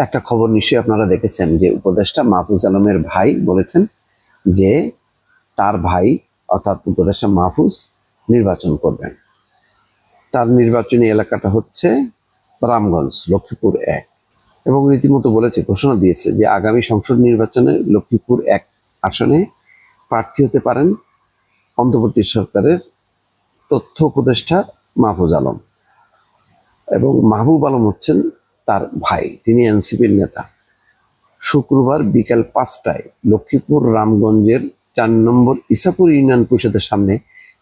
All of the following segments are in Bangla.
একটা খবর নিশ্চয়ই আপনারা দেখেছেন যে উপদেষ্টা মাহফুজ আলমের ভাই বলেছেন যে তার ভাই, অর্থাৎ উপদেষ্টা মাহফুজ, নির্বাচন করবেন। তার নির্বাচনী এলাকাটা হচ্ছে রামগঞ্জ, লক্ষ্মীপুর এক। এবং রীতিমতো বলেছে, ঘোষণা দিয়েছে যে আগামী সংসদ নির্বাচনে লক্ষ্মীপুর এক আসনে প্রার্থী হতে পারেন অন্তর্বর্তী সরকারের তথ্য উপদেষ্টা মাহফুজ আলম। এবং মাহবুব আলম হচ্ছেন তার ভাই, তিনি এনসিপির নেতা। শুক্রবার বিকাল পাঁচটায় লক্ষ্মীপুর রামগঞ্জের চার নম্বর ইসাপুর ইউনিয়ন পরিষদের সামনে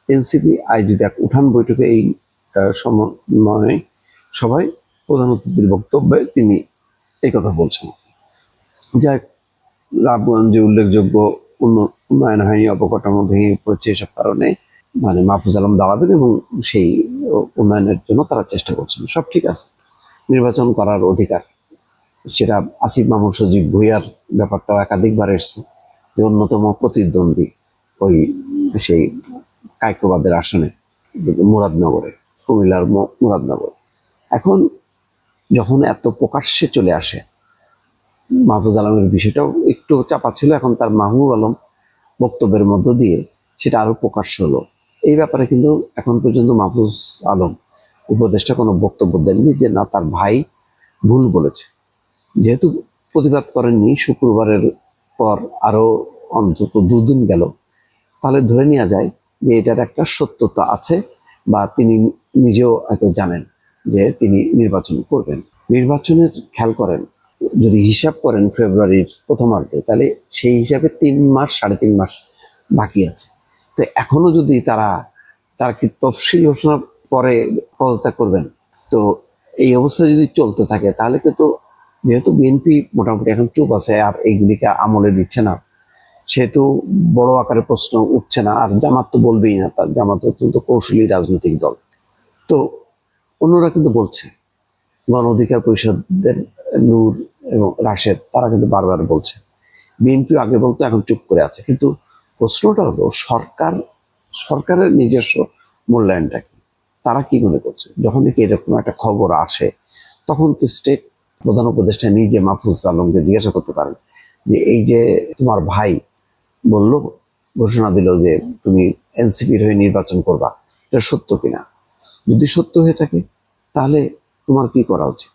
এনসিপি আয়োজিত এক উঠান বৈঠকে এই সমন্বয়ে সবাই প্রধান অতিথির বক্তব্যে তিনি এই কথা বলছেন। যাক রামগঞ্জে উল্লেখযোগ্য উন্ন- উন্নয়ন হয়নি অবকাঠামো ভেঙে পড়েছে এসব কারণে মানে মাহফুজ আলম দাঁড়াবেন এবং সেই উন্নয়নের জন্য তারা চেষ্টা করছেন। সব ঠিক আছে। নির্বাচন করার অধিকার। সেটা আসিফ মাহমুদ সজীব ভুইয়ার ব্যাপারটাও একাধিকবার এসছে যে অন্যতম প্রতিদ্বন্দ্বী ওই সেই কায়কোবাদের আসনে মুরাদনগরে, কুমিল্লার মুরাদনগর। এখন যখন এত প্রকাশ্যে চলে আসে, মাহফুজ আলমের বিষয়টাও একটু চাপা ছিল, এখন তার মাহবুব আলম বক্তব্যের মধ্য দিয়ে সেটা আরও প্রকাশ্য হলো। এই ব্যাপারে কিন্তু এখন পর্যন্ত মাহফুজ আলম উপদেষ্টা কোনো বক্তব্য দেননি যে না, তার ভাই ভুল বলেছে। যেহেতু প্রতিবাদ করেননি, শুক্রবারের পর আরও অন্তত দুদিন গেল। তাহলে ধরে নেওয়া যায় যে এটার একটা সত্যতা আছে বা তিনি নিজেও হয়তো জানেন যে তিনি নির্বাচন করবেন। নির্বাচনের খেয়াল করেন, যদি হিসাব করেন ফেব্রুয়ারির প্রথমার্ধে, তাহলে সেই হিসাবে তিন মাস, সাড়ে তিন মাস বাকি আছে। তো এখনও যদি তারা, তার কি তফসিল ঘোষণার পরে পদত্যাগ করবেন। তো এই অবস্থা যদি চলতে থাকে, তাহলে কিন্তু যেহেতু বিএনপি মোটামুটি এখন চুপ আছে, আর এইগুলিকে আমলে দিচ্ছে না, সেহেতু বড় আকারে প্রশ্ন উঠছে না। আর জামাত তো বলবেই না, তার জামাত অত্যন্ত কৌশলী রাজনৈতিক দল। তো অন্যরা কিন্তু বলছে, গণ অধিকার পরিষদের নূর এবং রাশেদ, তারা কিন্তু বারবার বলছে। বিএনপি আগে বলতো, এখন চুপ করে আছে। কিন্তু প্রশ্নটা হলো, সরকার, সরকারের নিজস্ব মূল্যায়নটা কি? তারা কি মনে করছে? যখন নাকি এরকম একটা খবর আসে, তখন তো স্টেট প্রধান উপদেষ্টা নিজে মাহফুজ আলমকে জিজ্ঞাসা করতে পারেন যে, এই যে তোমার ভাই বলল, ঘোষণা দিল যে তুমি এনসিপির হয়ে নির্বাচন করবা, এটা সত্য কিনা? যদি সত্য হয়ে থাকে, তাহলে তোমার কি করা উচিত?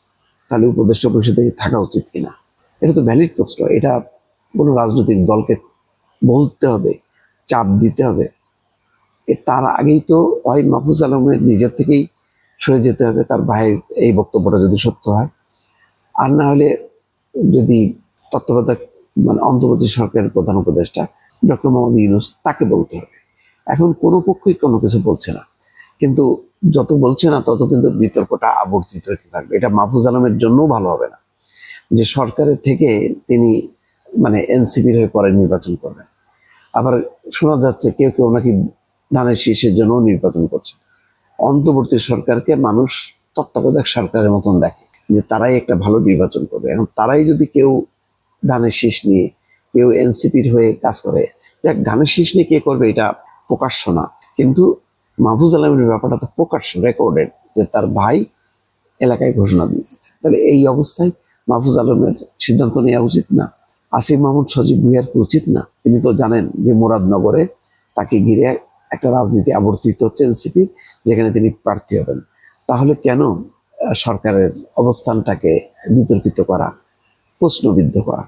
তাহলে উপদেষ্টা পরিষদে থাকা উচিত কিনা? এটা তো ভ্যালিড প্রশ্ন। এটা কোনো রাজনৈতিক দলকে বলতে হবে, চাপ দিতে হবে। তার আগেই তো হয় মাহফুজ আলমের নিজের থেকেই সরে যেতে হবে, তার ভাইয়ের এই বক্তব্যটা যদি সত্য হয়। আর না হলে যদি তত্ত্বাবধায়ক মানে অন্তর্বর্তী সরকারের প্রধান উপদেষ্টা ডক্টর মোহাম্মদ ইউনুস তাকে বলতে হবে। এখন কোনো পক্ষই কোনো কিছু বলছে না। কিন্তু যত বলছে না, তত কিন্তু বিতর্কটা আবর্তিত হতে থাকবে। এটা মাহফুজ আলমের জন্যও ভালো হবে না যে সরকারের থেকে তিনি মানে এনসিপির হয়ে পরে নির্বাচন করবেন। আবার শোনা যাচ্ছে কেউ কেউ নাকি ধানের শীষের জন্য নির্বাচন করছে। অন্তর্বর্তী সরকারকে মানুষ তত্ত্বাবধায়ক সরকারের মতন দেখে যে তারাই একটা ভালো নির্বাচন করবে। এখন তারাই যদি কেউ ধানের শীষ নিয়ে, কেউ এনসিপির হয়ে কাজ করে দেখ ধানের শীষ নিয়ে কে করবে এটা প্রকাশ্য না। কিন্তু মাহফুজ আলমের ব্যাপারটা তো প্রকাশ্য, রেকর্ডেড, যে তার ভাই এলাকায় ঘোষণা দিয়েছে। তাহলে এই অবস্থায় মাহফুজ আলমের সিদ্ধান্ত নেওয়া উচিত না? আসিফ মাহমুদ সজীব ভুইয়ার উচিত না? তিনি তো জানেন যে মুরাদনগরে তাকে ঘিরে একটা রাজনীতি আবর্তিত হচ্ছে এনসিপি যেখানে তিনি প্রার্থী হবেন। তাহলে কেন সরকারের অবস্থানটাকে বিতর্কিত করা, প্রশ্নবিদ্ধ করা?